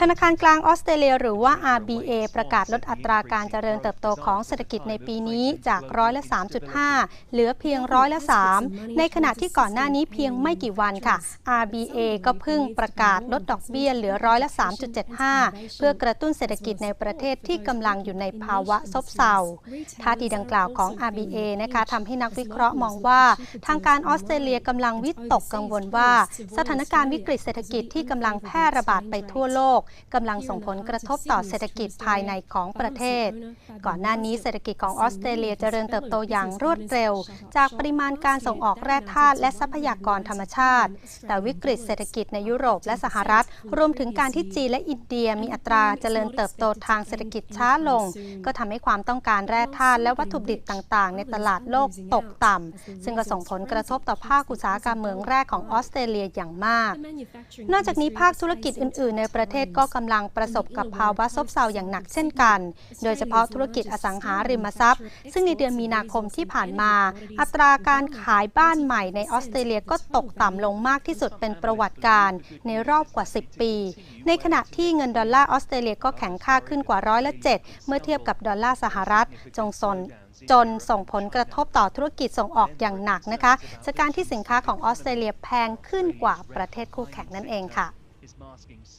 ธนาคารกลางออสเตรเลียหรือว่า RBA ประกาศลดอัตราการเจริญเติบโตของเศรษฐกิจในปีนี้จากร้อยละ 3.5 เหลือเพียงร้อยละ 3 ในขณะที่ก่อนหน้านี้เพียงไม่กี่วันค่ะ RBA ก็เพิ่งประกาศลดดอกเบี้ยเหลือร้อยละ 3.75 เพื่อกระตุ้นเศรษฐกิจในประเทศที่กำลังอยู่ในภาวะซบเซาท่าทีดังกล่าวของ RBA นะคะทำให้นักวิเคราะห์มองว่า ทางการออสเตรเลียกำลังวิตกกังวลว่า สถานการณ์วิกฤตเศรษฐกิจที่กำลังแพร่ระบาดไปทั่วโลกกำลังส่งผลกระทบต่อเศรษฐกิจภายในของประเทศ ก่อนหน้านี้เศรษฐกิจของออสเตรเลียเจริญเติบโตอย่างรวดเร็ว จากปริมาณการส่งออกแร่ธาตุและทรัพยากรธรรมชาติ แต่วิกฤตเศรษฐกิจในยุโรปและสหรัฐ รวมถึงการที่จีนและอินเดียมีอัตราเจริญเติบโตทางเศรษฐกิจช้าลง ก็ทำให้ความต้องการแร่ธาตุและวัตถุดิบต่าง ๆ ในตลาดโลกตกต่ำซึ่งก็ส่งผลกระทบต่อภาคอุตสาหกรรมเมืองแรกของออสเตรเลียอย่างมาก นอกจากนี้ภาคธุรกิจอื่นๆในประเทศก็กำลังประสบกับภาวะซบเซาอย่างหนักเช่นกัน โดยเฉพาะธุรกิจอสังหาริมทรัพย์ ซึ่งในเดือนมีนาคมที่ผ่านมา อัตราการขายบ้านใหม่ในออสเตรเลียก็ตกต่ำลงมากที่สุดเป็นประวัติการณ์ในรอบกว่า 10 ปี ในขณะที่เงินดอลลาร์ออสเตรเลียก็แข็งค่าขึ้นกว่าร้อยละ7เมื่อเทียบกับดอลลาร์สหรัฐจงสนจนส่งผลกระทบต่อธุรกิจส่งออกอย่างหนักนะคะจากการที่สินค้าของออสเตรเลียแพงขึ้นกว่าประเทศคู่แข่งนั่นเองค่ะ is masking serious.